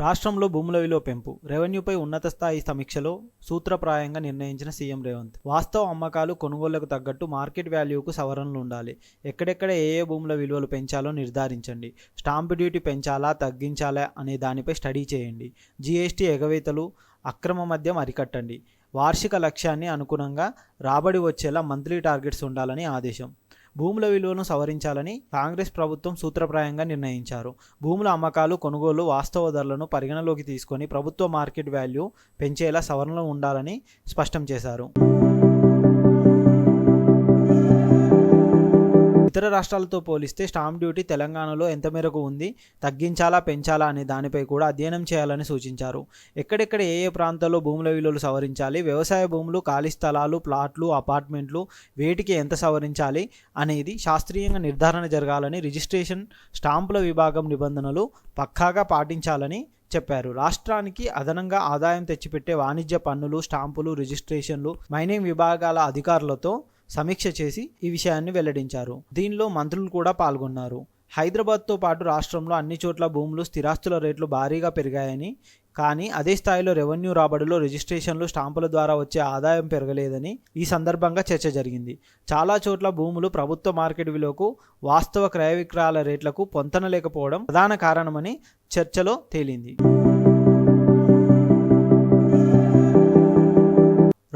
రాష్ట్రంలో భూముల విలువ పెంపు రెవెన్యూపై ఉన్నత స్థాయి సమీక్షలో సూత్రప్రాయంగా నిర్ణయించిన సీఎం రేవంత్. వాస్తవ అమ్మకాలు కొనుగోళ్ళకు తగ్గట్టు మార్కెట్ వాల్యూకు సవరణలు ఉండాలి. ఎక్కడెక్కడ ఏ ఏ భూముల విలువలు పెంచాలో నిర్ధారించండి. స్టాంపు డ్యూటీ పెంచాలా తగ్గించాలా అనే దానిపై స్టడీ చేయండి. జీఎస్టీ ఎగవేతలు అక్రమ మద్యం అరికట్టండి. వార్షిక లక్ష్యాన్ని అనుగుణంగా రాబడి వచ్చేలా మంత్లీ టార్గెట్స్ ఉండాలని ఆదేశం. భూముల విలువను సవరించాలని కాంగ్రెస్ ప్రభుత్వం సూత్రప్రాయంగా నిర్ణయించారు. భూముల అమ్మకాలు కొనుగోలు వాస్తవ ధరలను పరిగణలోకి తీసుకొని ప్రభుత్వ మార్కెట్ వాల్యూ పెంచేలా సవరణలు ఉండాలని స్పష్టం చేశారు. ఇతర రాష్ట్రాలతో పోలిస్తే స్టాంప్ డ్యూటీ తెలంగాణలో ఎంత మేరకు ఉంది తగ్గించాలా పెంచాలా అనే దానిపై కూడా అధ్యయనం చేయాలని సూచించారు. ఎక్కడెక్కడ ఏ ఏ ప్రాంతాల్లో భూముల విలువలు సవరించాలి వ్యవసాయ భూములు ఖాళీ స్థలాలు ప్లాట్లు అపార్ట్మెంట్లు వేటికి ఎంత సవరించాలి అనేది శాస్త్రీయంగా నిర్ధారణ జరగాలని రిజిస్ట్రేషన్ స్టాంపుల విభాగం నిబంధనలు పక్కాగా పాటించాలని చెప్పారు. రాష్ట్రానికి అదనంగా ఆదాయం తెచ్చిపెట్టే వాణిజ్య పన్నులు స్టాంపులు రిజిస్ట్రేషన్లు మైనింగ్ విభాగాల అధికారులతో సమీక్ష చేసి ఈ విషయాన్ని వెల్లడించారు. దీనిలో మంత్రులు కూడా పాల్గొన్నారు. హైదరాబాద్తో పాటు రాష్ట్రంలో అన్ని చోట్ల భూములు స్థిరాస్తుల రేట్లు భారీగా పెరిగాయని కానీ అదే స్థాయిలో రెవెన్యూ రాబడిలో రిజిస్ట్రేషన్లు స్టాంపుల ద్వారా వచ్చే ఆదాయం పెరగలేదని ఈ సందర్భంగా చర్చ జరిగింది. చాలా చోట్ల భూములు ప్రభుత్వ మార్కెట్ విలువకు వాస్తవ క్రయ విక్రయాల రేట్లకు పొంతన లేకపోవడం ప్రధాన కారణమని చర్చలో తేలింది.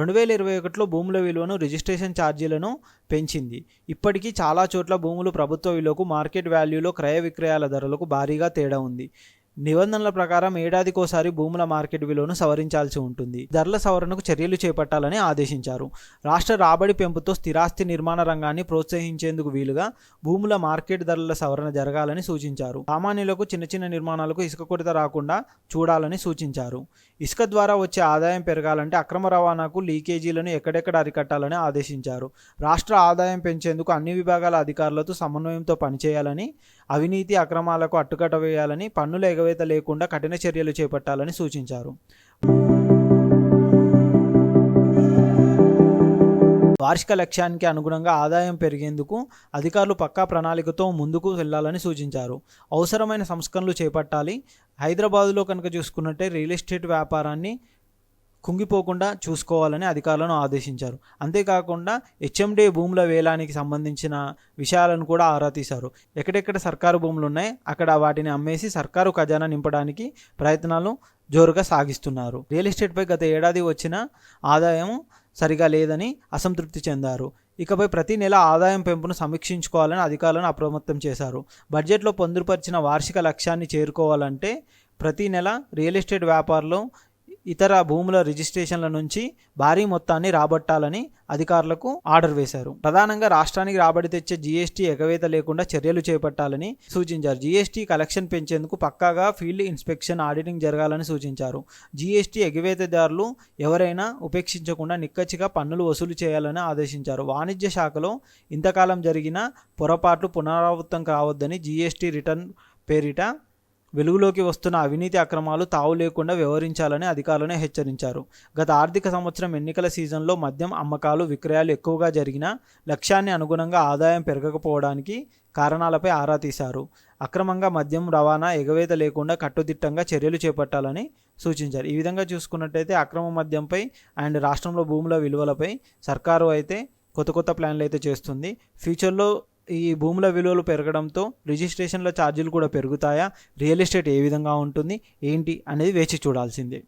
రెండు వేల ఇరవై ఒకటిలో భూముల విలువను రిజిస్ట్రేషన్ ఛార్జీలను పెంచింది. ఇప్పటికీ చాలా చోట్ల భూములు ప్రభుత్వ విలువకు మార్కెట్ వాల్యూలో క్రయ విక్రయాల ధరలకు భారీగా తేడా ఉంది. నిబంధనల ప్రకారం ఏడాదికోసారి భూముల మార్కెట్ విలువను సవరించాల్సి ఉంటుంది. ధరల సవరణకు చర్యలు చేపట్టాలని ఆదేశించారు. రాష్ట్ర రాబడి పెంపుతో స్థిరాస్తి నిర్మాణ రంగాన్ని ప్రోత్సహించేందుకు వీలుగా భూముల మార్కెట్ ధరల సవరణ జరగాలని సూచించారు. సామాన్యులకు చిన్న చిన్న నిర్మాణాలకు ఇసుక కొరత రాకుండా చూడాలని సూచించారు. ఇసుక ద్వారా వచ్చే ఆదాయం పెరగాలంటే అక్రమ రవాణాకు లీకేజీలను ఎక్కడెక్కడ అరికట్టాలని ఆదేశించారు. రాష్ట్ర ఆదాయం పెంచేందుకు అన్ని విభాగాల అధికారులతో సమన్వయంతో పనిచేయాలని అవినీతి అక్రమాలకు అట్టుకట వేయాలని పన్నుల ఎగవేత లేకుండా కఠిన చర్యలు చేపట్టాలని సూచించారు. వార్షిక లక్ష్యానికి అనుగుణంగా ఆదాయం పెరిగేందుకు అధికారులు పక్కా ప్రణాళికతో ముందుకు వెళ్ళాలని సూచించారు. అవసరమైన సంస్కరణలు చేపట్టాలి. హైదరాబాదులో కనుక చూసుకున్నట్టే రియల్ ఎస్టేట్ వ్యాపారాన్ని కుంగిపోకుండా చూసుకోవాలని అధికారులను ఆదేశించారు. అంతేకాకుండా హెచ్ఎండే భూముల వేలానికి సంబంధించిన విషయాలను కూడా ఆరా తీశారు. ఎక్కడెక్కడ సర్కారు భూములు ఉన్నాయి అక్కడ వాటిని అమ్మేసి సర్కారు ఖజానా నింపడానికి ప్రయత్నాలు జోరుగా సాగిస్తున్నారు. రియల్ ఎస్టేట్పై గత ఏడాది వచ్చిన ఆదాయం సరిగా లేదని అసంతృప్తి చెందారు. ఇకపై ప్రతి నెల ఆదాయం పెంపును సమీక్షించుకోవాలని అధికారులను అప్రమత్తం చేశారు. బడ్జెట్లో పొందుపరిచిన వార్షిక లక్ష్యాన్ని చేరుకోవాలంటే ప్రతి నెల రియల్ ఎస్టేట్ వ్యాపారులు ఇతర భూముల రిజిస్ట్రేషన్ల నుంచి భారీ మొత్తాన్ని రాబట్టాలని అధికారులకు ఆర్డర్ వేశారు. ప్రధానంగా రాష్ట్రానికి రాబడి తెచ్చే జీఎస్టీ ఎగవేత లేకుండా చర్యలు చేపట్టాలని సూచించారు. జీఎస్టీ కలెక్షన్ పెంచేందుకు పక్కాగా ఫీల్డ్ ఇన్స్పెక్షన్ ఆడిటింగ్ జరగాలని సూచించారు. జీఎస్టీ ఎగవేతదారులు ఎవరైనా ఉపేక్షించకుండా నిక్కచ్చిగా పన్నులు వసూలు చేయాలని ఆదేశించారు. వాణిజ్య శాఖలో ఇంతకాలం జరిగిన పొరపాట్లు పునరావృతం కావద్దని జీఎస్టీ రిటర్న్ పేరిట వెలుగులోకి వస్తున్న అవినీతి అక్రమాలు తావు లేకుండా వ్యవహరించాలని అధికారులను హెచ్చరించారు. గత ఆర్థిక సంవత్సరం ఎన్నికల సీజన్లో మద్యం అమ్మకాలు విక్రయాలు ఎక్కువగా జరిగిన లక్ష్యాన్ని అనుగుణంగా ఆదాయం పెరగకపోవడానికి కారణాలపై ఆరా తీశారు. అక్రమంగా మద్యం రవాణా ఎగవేత లేకుండా కట్టుదిట్టంగా చర్యలు చేపట్టాలని సూచించారు. ఈ విధంగా చూసుకున్నట్టయితే అక్రమ మద్యంపై అండ్ రాష్ట్రంలో భూముల విలువలపై సర్కారు అయితే కొత్త కొత్త ప్లాన్లు అయితే చేస్తుంది. ఫ్యూచర్లో ఈ భూముల విలువలు పెరగడంతో రిజిస్ట్రేషన్ల ఛార్జీలు కూడా పెరుగుతాయా? రియల్ ఎస్టేట్ ఏ విధంగా ఉంటుంది? ఏంటి అనేది వేచి చూడాల్సిందే.